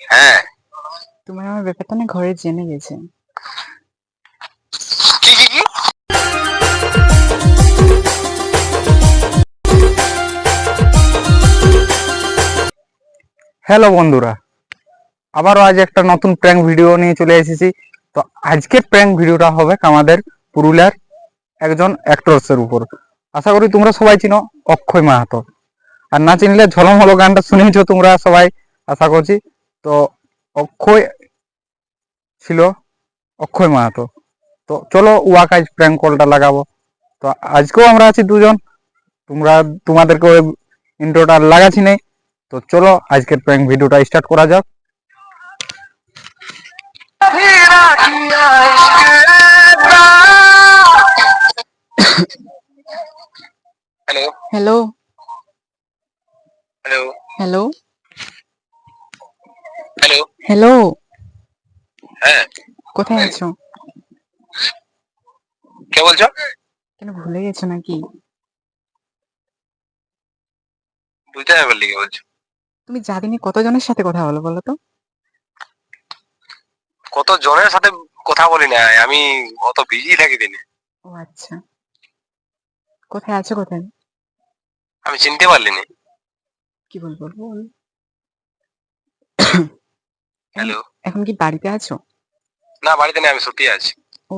হ্যাঁ। তোমার আমার ব্যাপারটা না ঘরে জেনে গেছে। হ্যালো বন্ধুরা আবারও আজ একটা নতুন প্র্যাঙ্ক ভিডিও নিয়ে চলে এসেছি। তো আজকের প্র্যাঙ্ক ভিডিওটা হবে আমাদের পুরুলিয়ার একজন অ্যাক্টরসের উপর। আশা করি তোমরা সবাই চিনো অক্ষয় মাহাতো। আর না চিনলে ঝলম হলো গানটা শুনেছো তোমরা সবাই আশা করছি। তো অক্ষয় ছিল অক্ষয় মাহাতো। তো চলো ওয়াক আজ প্র্যাঙ্ক কলটা লাগাবো। তো আজকেও আমরা আছি দুজন। তোমরা তোমাদেরকে ওই ইন্ট্রোটা লাগাচ্ছি নেই। তো চলো আজকের প্র্যাঙ্ক ভিডিওটা স্টার্ট করা যাক। Hello hello hello hello hello hello হ্যাঁ। কোথায় আছো? কে বলছো? কেন ভুলে গেছো নাকি? বুঝতে বললি কে বলছো। তুমি জাদিনে কতজনের সাথে কথা বলো বলো তো? কত জনের সাথে কথা বলি না আমি অত বিজি থাকি দিনে। ও আচ্ছা। কোথায় আছো কোথায়? আমি চিনতে পারলি না। কি বলব বল। হ্যালো। এখন কি বাড়িতে আছো? না বাড়িতে নেই আমি ছুটি আছি। ও।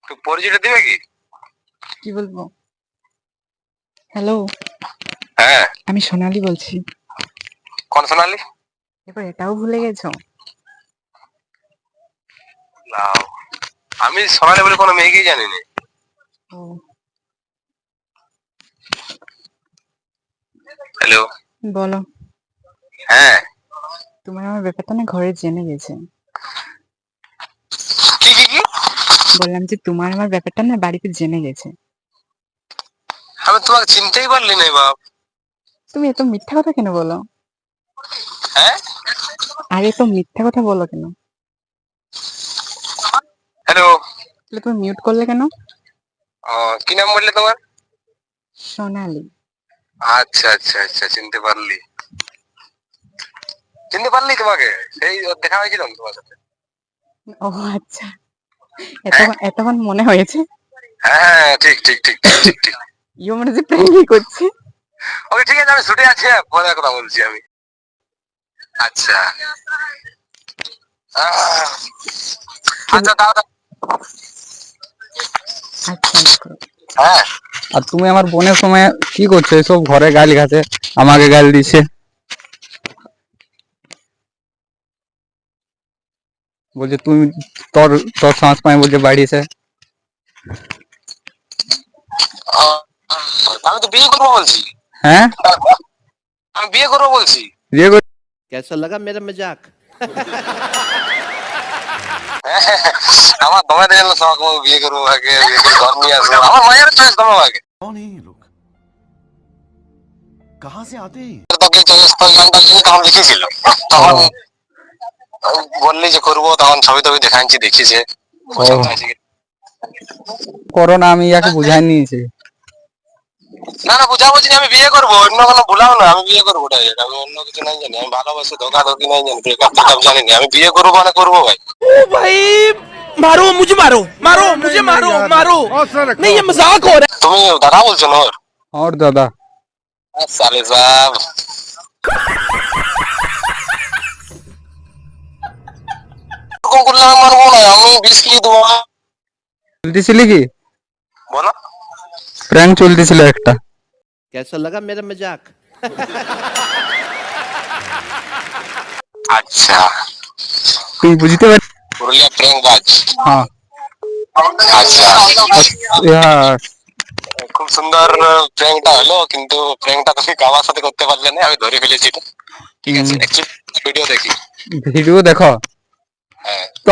একটু পরিচয়টা দিবে কি? কি বলব? হ্যালো। হ্যাঁ। আমি সোনালি বলছি। কোন সোনালি? এবার এটাও ভুলে গেছো? আমি সোনালি বলে কোনো মেয়েকেই জানি না ও। হ্যালো। বলো। হ্যাঁ। তোমার আমার ব্যাপারটা না ঘরে জেনে গেছে। কি কি কি? বললাম যে তোমার আমার ব্যাপারটা না বাড়িতে জেনে গেছে। আমি তোমাকে চিনতেই পারলি না বাপ। তুমি এত মিথ্যা কথা কেন বলো? হ্যাঁ? আরে এত মিথ্যা কথা বলো কেন? হ্যালো। তাহলে তুমি মিউট করলে কেন? কি নাম বললে তোমার? সোনালি। আচ্ছা আচ্ছা আচ্ছা চিনতে পারলি। চিনতে পারলি তোমাকে? সেই দেখা হয়েছিল তোমার সাথে? ও আচ্ছা। এতক্ষণ এতক্ষণ মনে হয়েছে? হ্যাঁ ঠিক ঠিক ঠিক ঠিক ঠিক ঠিক। ইও মনে হচ্ছে প্র্যাঙ্কই করছে? ওকে ঠিক আছে আমি ছুটে আছি হ্যাঁ, পরে কথা বলছি আমি। আচ্ছা। আচ্ছা আচ্ছা আচ্ছা হ্যাঁ। আর তুমি আমার বোনের সময় কি করছো এসব ঘরে গালি খাচ্ছে আমাকে গাল দিচ্ছে বলছে তুমি তোর তোর সাহস পাই বলছে বাড়ি এসে আহ, আমি তো বিয়ে করবো বলছি হ্যাঁ আমি বিয়ে করবো বলছি বিয়ে করে कैसा लगा मेरा मजाक আমার তোমাদের জন্য শখ ও বিয়ে করবো আগে বিয়ে করে ঘর নিয়ে আসবো আমার মায়ের চয়েস তোমার আগে कौन है ये लोग कहाँ से आते हैं ये? তোকে চয়েস তো গানটার জন্য তখন লিখেছিল তখন বললি যে করবো তখন ছবি টবি দেখাচ্ছি দেখিছে পছন্দ হয়েছে কি- করোনা আমি ইয়াকে বুঝাই নিয়েছি না না বুঝা বুঝি আমি বিয়ে করবো অন্য কোনো ভুলাও না আমি বিয়ে করবো ডাইরেক্ট আমি অন্য কিছু নাই জানি আমি ভালোবাসি ধোকা ধোকি নাই জানি ব্রেকআপ টেকআপ জানি না আমি বিয়ে করবো মানে করবো ভাই भाई मारो मुझे मारो मारो मुझे मारो मारो नहीं ये मजाक हो रहा তুমি দাদা বলছো না ওর আমার দাদা সালে সাহেব এরকম করলে আমি মানবো না আমি বিষ কি দেবো চলতেছিলি কি বলো প্র্যাঙ্ক চলতেছিল একটা है कैसा लगा मेरा मजाक আচ্ছা তুই বুঝতে পারি পুরুলিয়া প্রেম বাজ হ্যাঁ আচ্ছা ইয়া, খুব সুন্দর প্র্যাঙ্কটা হলো কিন্তু প্র্যাঙ্কটা তুমি কাবার সাথে করতে পারলে না আমি ধরে ফেলেছি এটা ঠিক আছে হুম। ভিডিও দেখি ভিডিও দেখো হ্যাঁ তো